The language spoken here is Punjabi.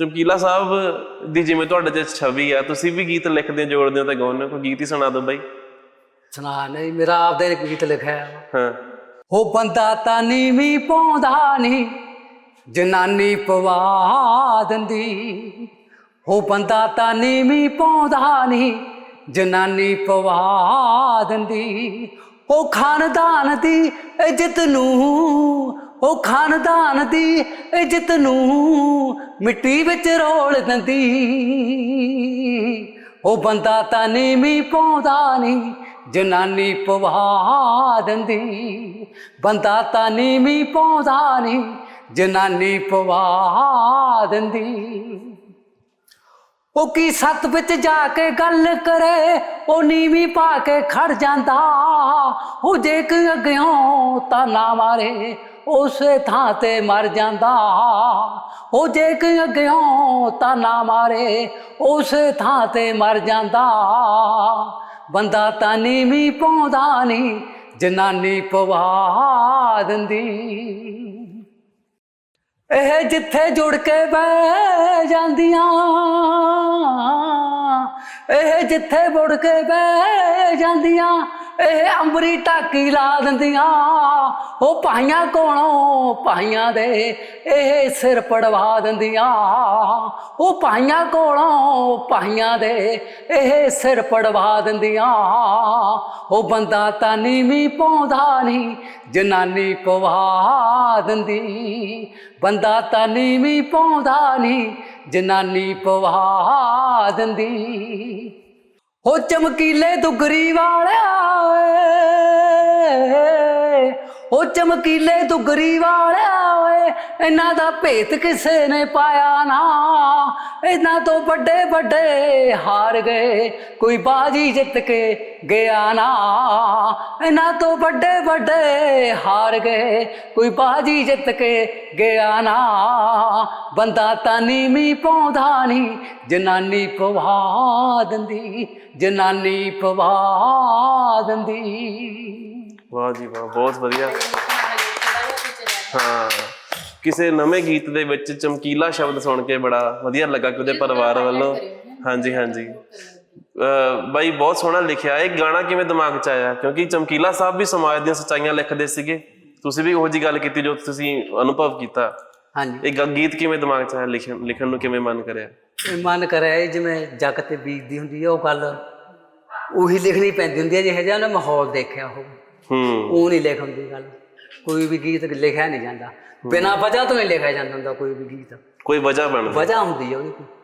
ਚਮਕੀਲਾ ਸਾਹਿਬ ਦੀ ਜਿਵੇਂ ਤੁਹਾਡੇ ਚ ਛਵੀ ਆ ਤੁਸੀਂ ਵੀ ਗੀਤ ਲਿਖਦੇ ਜੋੜਦੇ ਹੋ ਤੇ ਗਾਉਂਦੇ ਹੋ ਕੋਈ ਗੀਤ ਹੀ ਸੁਣਾ ਦਿਓ ਬਾਈ। ਸੁਣਾ ਨਹੀਂ ਮੇਰਾ ਆਪਦਾ ਇੱਕ ਗੀਤ ਲਿਖਿਆ ਹੈ ਹਾਂ। ਹੋ ਬੰਦਾ ਤਾਂ ਨੀਵੀਂ ਪਾਉਂਦਾ ਨਹੀਂ ਜਨਾਨੀ ਪਵਾ ਦਿੰਦੀ। ਹੋ ਬੰਦਾ ਤਾਂ ਨੀਵੀਂ ਪਾਉਂਦਾ ਨਹੀਂ ਜਨਾਨੀ ਪਵਾ ਦਿੰਦੀ। ਉਹ ਖਾਨਦਾਨ ਦੀ ਇੱਜ਼ਤ ਨੂੰ ਉਹ ਖਾਨਦਾਨ ਦੀ ਇੱਜ਼ਤ ਨੂੰ ਮਿੱਟੀ ਵਿੱਚ ਰੋਲ ਦਿੰਦੀ। ਉਹ ਬੰਦਾ ਤਾਂ ਨੀਵੀਂ ਪਾਉਂਦਾ ਨਹੀਂ ਜਨਾਨੀ ਪਵਾ ਦਿੰਦੀ। ਬੰਦਾ ਤਾਂ ਨੀਵੀਂ ਪਾਉਂਦਾ ਨਹੀਂ ਜਨਾਨੀ ਪਵਾ ਦਿੰਦੀ। ਉਹ ਕੀ ਸੱਤ ਵਿੱਚ ਜਾ ਕੇ ਗੱਲ ਕਰੇ, ਉਹ ਨੀਵੀਂ ਪਾ ਕੇ ਖੜ ਜਾਂਦਾ। ਉਹ ਜੇ ਕਿ ਅੱਗਿਓਂ ਤਾਂ ਨਾ ਮਾਰੇ ਉਸੇ ਥਾਂ ਤੇ ਮਰ ਜਾਂਦਾ। ਉਹ ਜੇ ਕਿ ਅੱਗਿਓਂ ਤਾਂ ਨਾ ਮਾਰੇ, ਉਸੇ ਥਾਂ ਤੇ ਮਰ ਜਾਂਦਾ। ਬੰਦਾ ਤਾਂ ਨੀਵੀਂ ਪਾਉਂਦਾ ਨਹੀਂ ਜਨਾਨੀ ਪਵਾ ਦਿੰਦੀ। ਇਹ ਜਿੱਥੇ ਜੁੜ ਕੇ ਬਹਿ ਜਾਂਦੀਆਂ, ਇਹ ਜਿੱਥੇ ਮੁੜ ਕੇ ਬਹਿ ਜਾਂਦੀਆਂ ਇਹ ਅੰਬਰੀ ਟਾਕੀ ਲਾ ਦਿੰਦੀਆਂ। ਉਹ ਭਾਈਆਂ ਕੋਲੋਂ ਭਾਈਆਂ ਦੇ ਇਹ ਸਿਰ ਪੜਵਾ ਦਿੰਦੀਆਂ। ਉਹ ਭਾਈਆਂ ਕੋਲੋਂ ਭਾਈਆਂ ਦੇ ਇਹ ਸਿਰ ਪੜਵਾ ਦਿੰਦੀਆਂ। ਉਹ ਬੰਦਾ ਤਾਂ ਨੀਵੀਂ ਪੌਂਦਾ ਨਹੀਂ, ਜਨਾਨੀ ਪਵਾ ਦਿੰਦੀ। ਬੰਦਾ ਤਾਂ ਨੀਵੀਂ ਪੌਂਦਾ ਨਹੀਂ, ਜਨਾਨੀ ਪਵਾ ਦਿੰਦੀ। ਹੋ ਚਮਕੀਲੇ ਦੁਗਰੀ ਵਾਲਿਆ ਏ ਉਹ ਚਮਕੀਲੇ ਦੁਗਰੀ ਵਾਲਿਆ। ਓਏ ਇਹਨਾਂ ਦਾ ਭੇਤ ਕਿਸੇ ਨੇ ਪਾਇਆ ਨਾ। ਇਹਨਾਂ ਤੋਂ ਵੱਡੇ ਵੱਡੇ ਹਾਰ ਗਏ ਕੋਈ ਬਾਜੀ ਜਿੱਤ ਕੇ ਗਿਆ ਨਾ। ਇਹਨਾਂ ਤੋਂ ਵੱਡੇ ਵੱਡੇ ਹਾਰ ਗਏ ਕੋਈ ਬਾਜੀ ਜਿੱਤ ਕੇ ਗਿਆ ਨਾ। ਬੰਦਾ ਤਾਂ ਨੀਵੀਂ ਪਾਉਂਦਾ ਨਹੀਂ ਜਨਾਨੀ ਪਵਾ ਦਿੰਦੀ ਜਨਾਨੀ ਪਵਾ ਦਿੰਦੀ। ਵਾਹ ਜੀ ਵਾਹ ਬਹੁਤ ਵਧੀਆ। ਹਾਂ। ਕਿਸੇ ਨਵੇਂ ਗੀਤ ਦੇ ਵਿੱਚ ਚਮਕੀਲਾ ਸ਼ਬਦ ਸੁਣ ਕੇ ਬੜਾ ਵਧੀਆ ਲੱਗਾ ਕਿ ਉਹਦੇ ਪਰਿਵਾਰ ਵੱਲੋਂ। ਹਾਂਜੀ ਹਾਂਜੀ। ਬਾਈ ਬਹੁਤ ਸੋਹਣਾ ਲਿਖਿਆ। ਇਹ ਗਾਣਾ ਕਿਵੇਂ ਦਿਮਾਗ 'ਚ ਆਇਆ? ਕਿਉਂਕਿ ਚਮਕੀਲਾ ਸਾਹਿਬ ਵੀ ਸਮਾਜ ਦੀਆਂ ਸੱਚਾਈਆਂ ਲਿਖਦੇ ਸੀਗੇ। ਤੁਸੀਂ ਵੀ ਉਹੋ ਜੀ ਗੱਲ ਕੀਤੀ ਜੋ ਤੁਸੀਂ ਅਨੁਭਵ ਕੀਤਾ। ਹਾਂਜੀ। ਇਹ ਗ- ਗੀਤ ਕਿਵੇਂ ਦਿਮਾਗ 'ਚ ਆਇਆ? ਲਿਖਣ ਲਿਖਣ ਨੂੰ ਕਿਵੇਂ ਮਨ ਕਰਿਆ? ਮਨ ਕਰਿਆ ਇਹ ਜਿਵੇਂ ਜੱਗ ਤੇ ਬੀਜਦੀ ਹੁੰਦੀ ਹੈ ਉਹ ਗੱਲ। ਉਹੀ ਲਿਖਣੀ ਪੈਂਦੀ ਹੁੰਦੀ ਹੈ ਜਿਹੇ ਜਿਹਾ ਉਹਨੇ ਮਾਹੌਲ ਦੇਖਿਆ ਉਹ ਹੂੰ। ਉਹ ਨਹੀਂ ਲਿਖਣ ਦੀ ਗੱਲ। ਕੋਈ ਵੀ ਗੀਤ ਲਿਖਿਆ ਨਹੀਂ ਜਾਂਦਾ। ਬਿਨਾਂ ਵਜ੍ਹਾ ਤੋਂ ਹੀ ਲਿਖਿਆ ਜਾਂਦਾ ਹੁੰਦਾ ਕੋਈ ਵੀ ਗੀਤ। ਕੋਈ ਵਜ੍ਹਾ ਬਣ ਵਜ੍ਹਾ ਹੁੰਦੀ ਹੈ ਉਹਦੀ ਕੋਈ।